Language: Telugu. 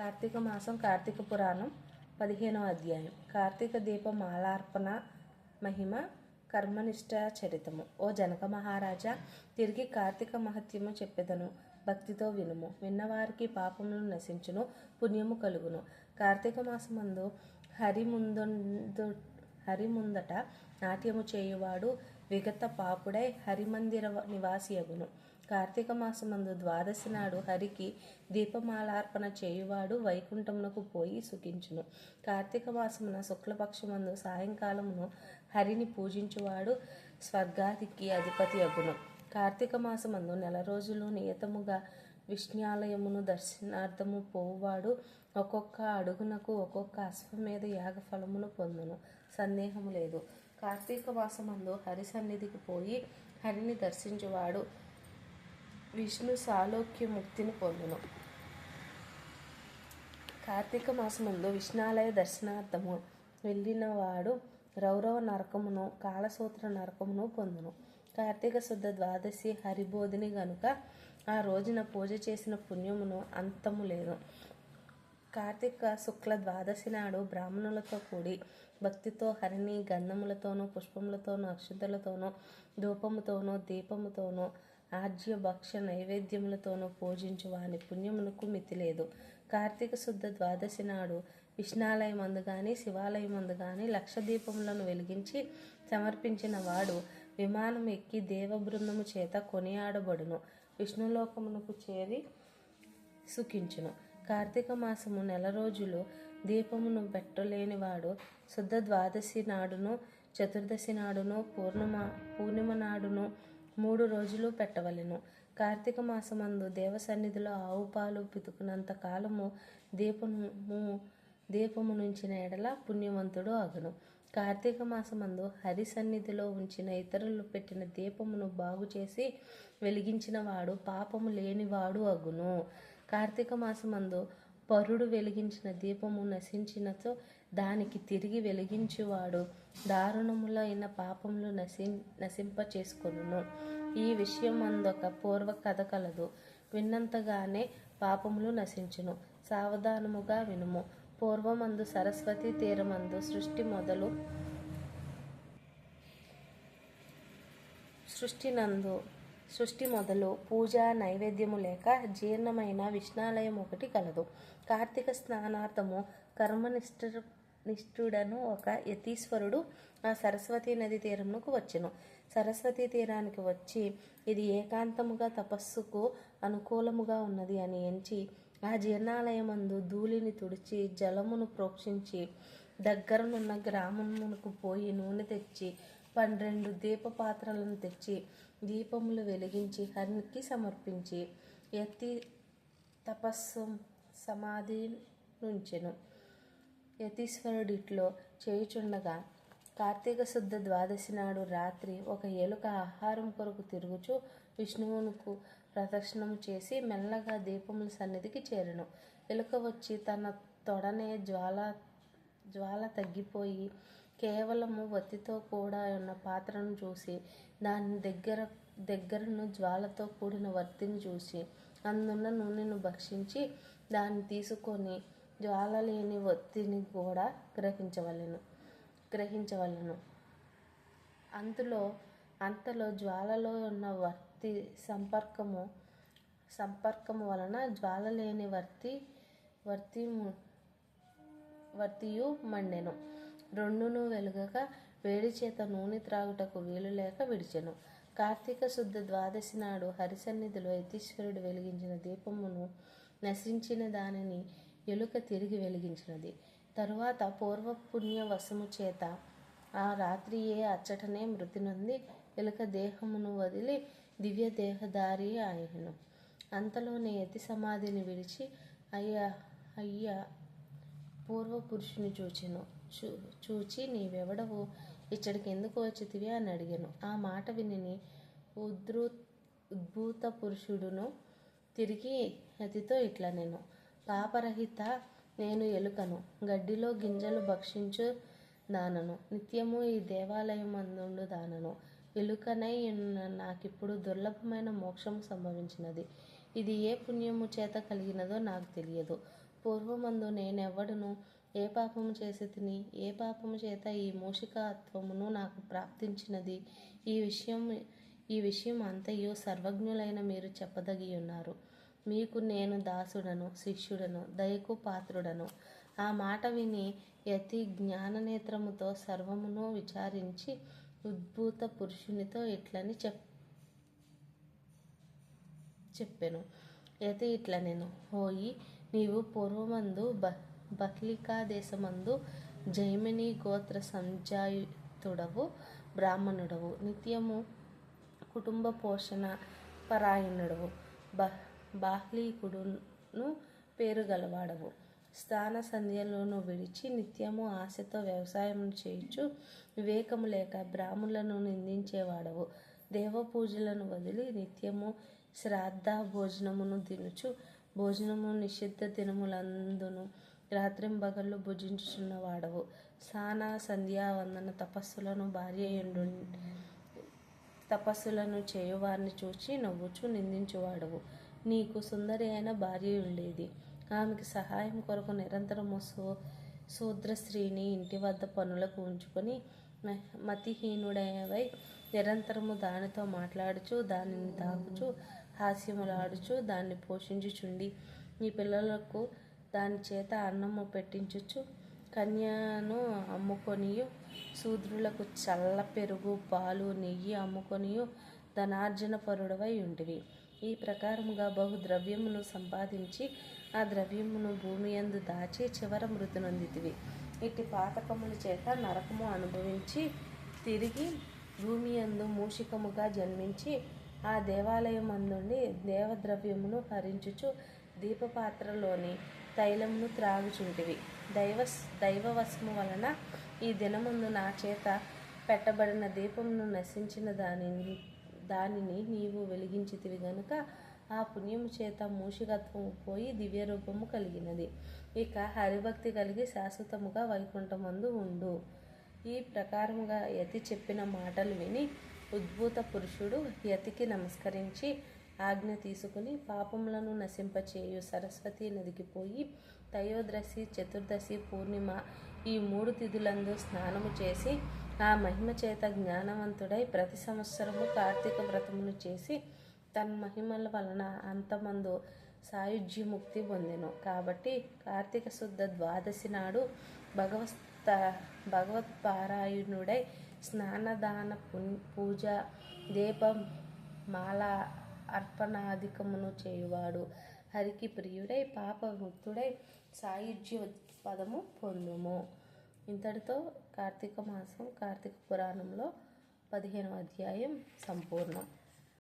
కార్తీక మాసం కార్తీక పురాణం పదిహేనవ అధ్యాయం. కార్తీక దీప మాలార్పణ మహిమ కర్మనిష్ట చరితము. ఓ జనక మహారాజా తిరిగి కార్తీక మహత్యము చెప్పెదను. భక్తితో వినుము. విన్నవారికి పాపములు నశించును పుణ్యము కలుగును. కార్తీక మాసమందు హరి ముందు హరి ముందట నాట్యము చేయువాడు విగత పాపుడై హరిమందిర నివాసి అగును కార్తీక మాసమందు ద్వాదశి నాడు హరికి దీపమాలార్పణ చేయువాడు వైకుంఠమునకు పోయి సుఖించును. కార్తీక మాసమున శుక్లపక్షమందు సాయంకాలమును హరిని పూజించువాడు స్వర్గాదికి అధిపతి అగును. కార్తీక మాసమందు నెల రోజులు నియతముగా విష్ణాలయమును దర్శనార్థము పోవువాడు ఒక్కొక్క అడుగునకు ఒక్కొక్క అశ్వమేధ యాగ ఫలమును పొందును. సందేహము లేదు. కార్తీక మాసమందు హరి సన్నిధికి పోయి హరిని దర్శించువాడు విష్ణు సాలోక్య ముక్తిని పొందును. కార్తీక మాసముందు విష్ణాలయ దర్శనార్థము వెళ్ళినవాడు రౌరవ నరకమును కాళసూత్ర నరకమును పొందును. కార్తీక శుద్ధ ద్వాదశి హరిబోధిని గనుక ఆ రోజున పూజ చేసిన పుణ్యమును అంతము లేదు. కార్తీక శుక్ల ద్వాదశి నాడు బ్రాహ్మణులతో కూడి భక్తితో హరిని గంధములతోనూ పుష్పములతోనూ అక్షతలతోనూ ధూపముతోనూ దీపముతోనూ ఆజ్య భక్ష నైవేద్యములతోనూ పూజించు వాని పుణ్యమునకు మితి లేదు. కార్తీక శుద్ధ ద్వాదశి నాడు విష్ణాలయమందు కానీ శివాలయమందు కానీ లక్ష దీపములను వెలిగించి సమర్పించిన వాడు విమానం ఎక్కి దేవబృందము చేత కొనియాడబడును. విష్ణులోకమునకు చేరి సుఖించును. కార్తీక మాసము నెల రోజులు దీపమును పెట్టలేనివాడు శుద్ధ ద్వాదశి నాడును చతుర్దశి నాడును పూర్ణిమ పూర్ణిమ నాడును మూడు రోజులు పెట్టవలెను. కార్తీక మాసమందు దేవ సన్నిధిలో ఆవు పాలు పితుకునంత కాలము దీపము దీపము నుంచిన ఎడల పుణ్యవంతుడు అగును. కార్తీక మాసమందు హరి సన్నిధిలో ఉంచిన ఇతరులు పెట్టిన దీపమును బాగు చేసి వెలిగించిన వాడు పాపము లేనివాడు అగును. కార్తీక మాసమందు పరుడు వెలిగించిన దీపము నశించినతో దానికి తిరిగి వెలిగించువాడు. దారుణములైన పాపములు నశి నశింప చేసుకొనును ఈ విషయం అందొక పూర్వ కథ కలదు. విన్నంతగానే పాపములు నశించును. సావధానముగా వినుము. పూర్వమందు సరస్వతి తీరమందు సృష్టి మొదలు సృష్టి నందు సృష్టి మొదలు పూజ నైవేద్యము లేక జీర్ణమైన విష్ణాలయం ఒకటి కలదు. కార్తీక స్నానార్థము కర్మనిష్ట నిష్ఠుడను ఒక యతీశ్వరుడు ఆ సరస్వతీ నది తీరమునకు వచ్చెను. సరస్వతీ తీరానికి వచ్చి ఇది ఏకాంతముగా తపస్సుకు అనుకూలముగా ఉన్నది అని ఎంచి ఆ జీర్ణాలయమందు ధూళిని తుడిచి జలమును ప్రోక్షించి దగ్గరనున్న గ్రామమునకు పోయి నూనె తెచ్చి పన్నెండు దీప పాత్రలను తెచ్చి దీపములు వెలిగించి హరికి సమర్పించి యతి తపస్సు సమాధి నుంచెను. యతీశ్వరుడిట్లో చేయుచుండగా కార్తీక శుద్ధ ద్వాదశి నాడు రాత్రి ఒక ఎలుక ఆహారం కొరకు తిరుగుచు విష్ణువునకు ప్రదక్షిణము చేసి మెల్లగా దీపముల సన్నిధికి చేరను. ఎలుక వచ్చి తన తొడనే జ్వాల జ్వాల తగ్గిపోయి కేవలము వత్తితో కూడా ఉన్న పాత్రను చూసి దాని దగ్గర దగ్గరను జ్వాలతో కూడిన వర్తిని చూసి అందున్న నూనెను భక్షించి దాన్ని తీసుకొని జ్వాల లేని ఒత్తిని కూడా గ్రహించవలెను గ్రహించవలను. అంతలో అంతలో జ్వాలలో ఉన్న వర్తి సంపర్కము సంపర్కము వలన జ్వాల లేని వర్తి వర్తి వర్తియు మండెను. రెండును వెలుగక వేడి చేత నూనె త్రాగుటకు వీలు లేక విడిచెను. కార్తీక శుద్ధ ద్వాదశి నాడు హరిసన్నిధిలో యతీశ్వరుడు వెలిగించిన దీపమును నశించిన దానిని ఎలుక తిరిగి వెలిగించినది. తరువాత పూర్వపుణ్య వశము చేత ఆ రాత్రియే అచ్చటనే మృతి నొంది ఎలుక దేహమును వదిలి దివ్య దేహదారి ఆయను అంతలోనే యతి సమాధిని విడిచి అయ్యా అయ్యా పూర్వపురుషుని చూచెను. చూ చూచి నీవెవడవు? ఇచ్చడికి ఎందుకు వచ్చితివి? అని అడిగాను. ఆ మాట విని ఉద్రు ఉద్భూత పురుషుడును తిరిగి అతితో ఇట్లా నేను పాపరహిత నేను ఎలుకను గడ్డిలో గింజలు భక్షించు దానను నిత్యము ఈ దేవాలయం అందుండు దానను. ఎలుకనై నాకిప్పుడు దుర్లభమైన మోక్షం సంభవించినది. ఇది ఏ పుణ్యము చేత కలిగినదో నాకు తెలియదు. పూర్వమందు నేనెవ్వడును? ఏ పాపము చేసి తిని ఏ పాపము చేత ఈ మూషికత్వమును నాకు ప్రాప్తించినది? ఈ విషయం ఈ విషయం అంతయు సర్వజ్ఞులైన మీరు చెప్పదగి ఉన్నారు మీకు నేను దాసుడను శిష్యుడను దయకు పాత్రుడను. ఆ మాట విని యతి జ్ఞాననేత్రముతో సర్వమును విచారించి ఉద్భూత పురుషునితో ఇట్లని చెప్ చెప్పాను. యతి ఇట్ల నేను హోయి నీవు పూర్వమందు బ బహ్లికా దేశమందు జైమిని గోత్ర సంజాయుతుడవు బ్రాహ్మణుడవు. నిత్యము కుటుంబ పోషణ పరాయణుడవు. బహ్ బాహ్లీకుడును పేరు గలవాడవు స్థాన సంధ్యలను విడిచి నిత్యము ఆశతో వ్యవసాయం చేయుచు వివేకము లేక బ్రాహ్మణులను నిందించేవాడవు. దేవ పూజలను వదిలి నిత్యము శ్రాద్ధ భోజనమును తినుచు భోజనము నిషిద్ధ దినములందును రాత్రింబగళ్ళు భుజించుచున్నవాడవు. స్నాన సంధ్యావందన తపస్సులను భార్య ఎండు తపస్సులను చేయువారిని చూచి నవ్వుచు నిందించువాడవు. నీకు సుందరి అయిన భార్య ఉండేది. ఆమెకి సహాయం కొరకు నిరంతరము సో శూద్రశ్రీని ఇంటి వద్ద పనులకు ఉంచుకొని మ- మతిహీనుడైనవై నిరంతరము దానితో మాట్లాడుచు దానిని తాకుచు హాస్యములాడుచు దాన్ని పోషించుచుండి నీ పిల్లలకు దాని చేత అన్నము పెట్టించుచు కన్యను అమ్ముకొనియు శూద్రులకు చల్ల పెరుగు పాలు నెయ్యి అమ్ముకొనియు ధనార్జన పరుడవై ఉంటివి ఈ ప్రకారముగా బహు ద్రవ్యమును సంపాదించి ఆ ద్రవ్యమును భూమి యందు దాచి చివర మృతి నొందితివి ఇట్టి పాతకముల చేత నరకము అనుభవించి తిరిగి భూమి యందు మూషికముగా జన్మించి ఆ దేవాలయం అందుండి దేవద్రవ్యమును హరించుచు దీపపాత్రలోని తైలమును త్రాగుచుంటివి. దైవ దైవవశము వలన ఈ దినముందు నా చేత పెట్టబడిన దీపమును నశించిన దానిని దానిని నీవు వెలిగించితివి గనుక ఆ పుణ్యము చేత మూషికత్వము పోయి దివ్య రూపము కలిగినది. ఇక హరిభక్తి కలిగి శాశ్వతముగా వైకుంఠమందు ఉండు. ఈ ప్రకారముగా యతి చెప్పిన మాటలు విని ఉద్భూత పురుషుడు యతికి నమస్కరించి ఆజ్ఞ తీసుకుని పాపములను నశింపచేయు సరస్వతి నదికి పోయి త్రయోదశి చతుర్దశి పూర్ణిమ ఈ మూడు తిథులందు స్నానము చేసి ఆ మహిమ చేత జ్ఞానవంతుడై ప్రతి సంవత్సరము కార్తీక వ్రతమును చేసి తన మహిమల వలన అంతమందు సాయుజ్యముక్తి పొందెను. కాబట్టి కార్తీక శుద్ధ ద్వాదశి నాడు భగవత్ భగవత్పారాయణుడై స్నానదాన పూజ దీపం మాల అర్పణాధికమును చేయువాడు. హరికి ప్రియుడై పాప ముక్తుడై సాయుజ్య పదము పొందుము. ఇంతటితో కార్తీక మాసం కార్తీక పురాణంలో పదిహేనవ అధ్యాయం సంపూర్ణం.